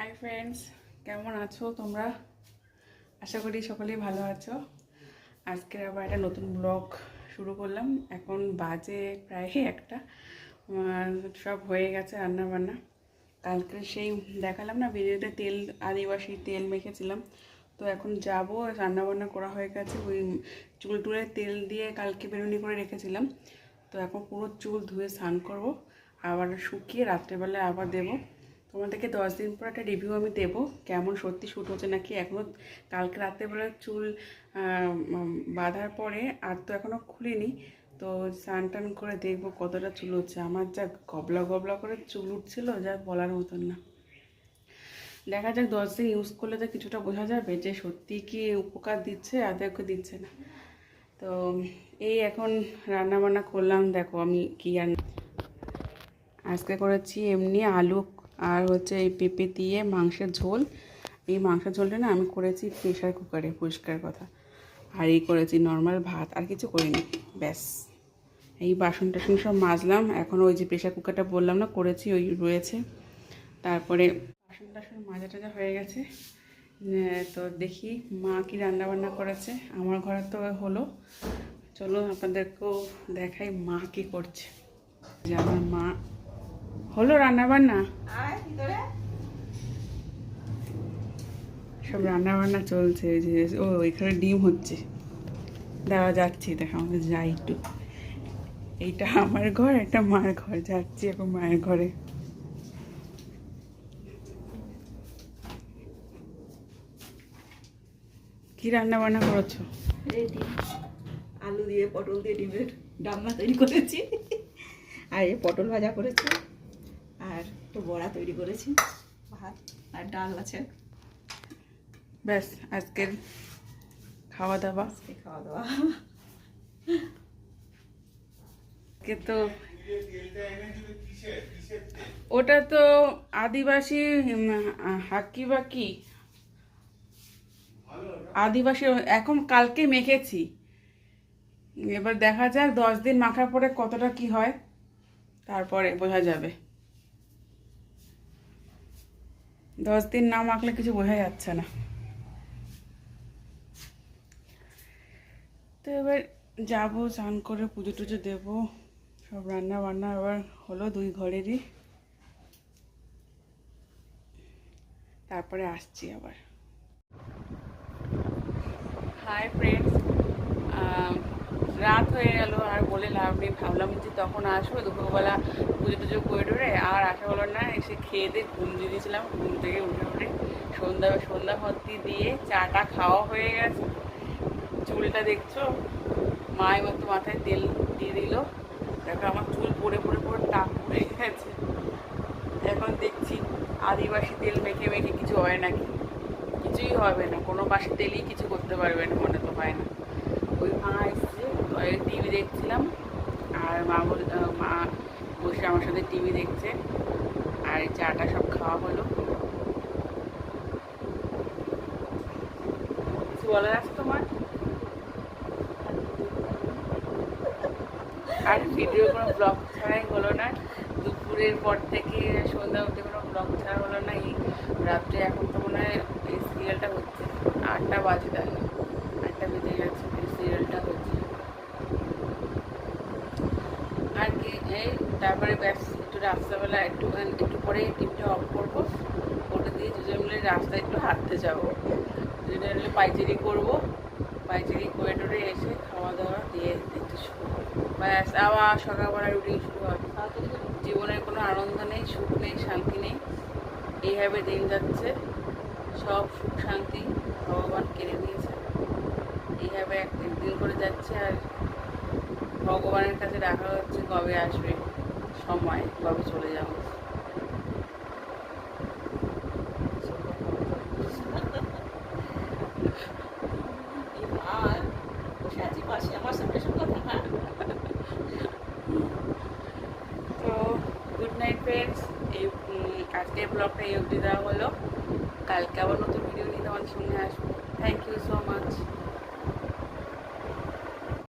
Hi friends কেমন আছো তোমরা? আশা করি সকলেই ভালো আছো। আজকে আবার একটা নতুন ব্লগ শুরু করলাম। এখন বাজে প্রায় একটা। সব হয়ে গেছে রান্না বান্না কালকে সেই দেখালাম না, ভিডিওতে তেল, আদিবাসী তেল মেখেছিলাম। তো এখন যাব রান্না বান্না করা হয়ে গেছে। ওই চুল টুলে তেল দিয়ে কালকে বেরুনি করে রেখেছিলাম। তো এখন পুরো চুল ধুয়ে স্নান করব। আবার শুকিয়ে রাত্রেবেলায় আবার দেবো। তোমাদেরকে দশ দিন পর একটা রিভিউ আমি দেবো। কেমন সত্যি শ্যুট হচ্ছে নাকি এখনও কালকে রাত্রেবেলা চুল বাঁধার পরে আর তো এখনও খুলিনি। তো স্নান টান করে দেখব কতটা চুল হচ্ছে। আমার যা গবলা গবলা করে চুল উঠছিল, যা বলার মতন না। দেখা যাক দশ দিন ইউজ করলে তো কিছুটা বোঝা যাবে যে সত্যি কি উপকার দিচ্ছে দেখো দিচ্ছে না। তো এই এখন রান্না বান্না করলাম। দেখো আমি কি আর আজকে করেছি এমনি আলু আর হচ্ছে এই পেঁপে দিয়ে মাংসের ঝোল। এই মাংসের ঝোলটা না আমি করেছি প্রেশার কুকারে, পরিষ্কার কথা। আর এই করেছি নর্মাল ভাত, আর কিছু করিনি, ব্যাস। এই বাসন টাসন সব মাজলাম, এখন ওই যে প্রেশার কুকারটা বললাম না, করেছি, ওই রয়েছে। তারপরে বাসন টাসন মাজা টাজা হয়ে গেছে। তো দেখি মা কি রান্না বান্না করেছে, আমার ঘরে তো হলো। চলো আপনাদেরকেও দেখাই মা কি করছে। যে আমার মা হলো রান্না বান্না সব রান্না বান্না চলছে যে ও এখানে ডিম হচ্ছে। দেওয়া যাচ্ছে দেখো আমাদের যাই একটু। এইটা আমার ঘর একটা মায়ের ঘর। যাচ্ছি এখন মায়ের ঘরে। কি রান্না বান্না করেছ আলু দিয়ে পটল দিয়ে ডিমের ডালনা তৈরি করেছি। আর এই পটল ভাজা করেছি। তো বড়া তৈরি করেছি ভাত আর ডাল আছে। ব্যাস আজকের খাওয়া দাওয়া আজকে খাওয়া দাওয়া আজকে তো ওটা তো আদিবাসী হাকি বা কি আদিবাসী এখন কালকে মেখেছি। এবার দেখা যাক দশ দিন মাখার পরে কতটা কি হয় তারপরে বোঝা যাবে। দশ দিন না মাখলে কিছু বোঝা যাচ্ছে না। তো এবার যাব, স্নান করে পুজো টুজো দেবো, সব রান্না বান্না আবার হলো দুই ঘরেরই। তারপরে আসছি আবার। হাই ফ্রেন্ডস রাত হয়ে গেল, আর বলে লাভ নেই। ভাবলাম যে তখন আসব, দুপুরবেলা পুজো টুজো করে টরে, আর আসা হলো না, এসে খেয়ে দিয়ে ঘুম দিয়ে দিয়েছিলাম, ঘুম থেকে উঠে উঠে সন্ধ্যা সন্ধ্যা ভর্তি দিয়ে চাটা খাওয়া হয়ে গেছে। চুলটা দেখছ? মায়ের মতো মাথায় তেল দিয়ে দিল। দেখো আমার চুল পড়ে পড়ে পড়ে টাক পড়ে গেছে। এখন দেখছি আদিবাসী তেল মেখে মেখে কিছু হয় নাকি? কিছুই হবে না, কোনো বাসি তেলই কিছু করতে পারবে না, মনে তো হয় না ওই মা এসছে টিভি দেখছিলাম আর মা বসে আমার সাথে টিভি দেখছে, আর এই চাটা সব খাওয়া হলো। কিছু বলার আছে তোমার? আর ভিডিও কোনো ব্লগ ছাড়াই হলো না। দুপুরের পর থেকে সন্ধ্যা অবধি কোনো ব্লগ ছাড়া হলো না। এই রাত্রে এখন তো মনে হয় এই সিরিয়ালটা হচ্ছে। আটটা বাজে তাহলে। আটটা বেজে গেছে। এই সিরিয়ালটা হচ্ছে আর কি এই তারপরে ব্যাস, একটু রাস্তাবেলা একটু একটু পরে টিভিটা অফ করব। ওটা দিয়ে দুজন মিলে রাস্তায় একটু হাঁটতে যাব। দুজন মিলে পাইচারি করব। পাইচারি করে টোরে এসে খাওয়া দাওয়া দিয়ে একটু শুরু ব্যাস, আবার সকালবেলা রুটিন শুরু হবে জীবনের কোনো আনন্দ নেই, সুখ নেই, শান্তি নেই। এইভাবে দিন যাচ্ছে। সব সুখ শান্তি ভগবান কেড়ে নিয়েছে। এইভাবে এক দিন করে যাচ্ছে আর ভগবানের কাছে দেখা হচ্ছে কবে আসবে, সময়, কবে চলে যাব। তো গুড নাইট ফ্রেন্ডস এই আজকের ব্লগটা এই অবধি দেওয়া হলো। কালকে আবার নতুন ভিডিও নিয়ে তোমাদের সঙ্গে আসব।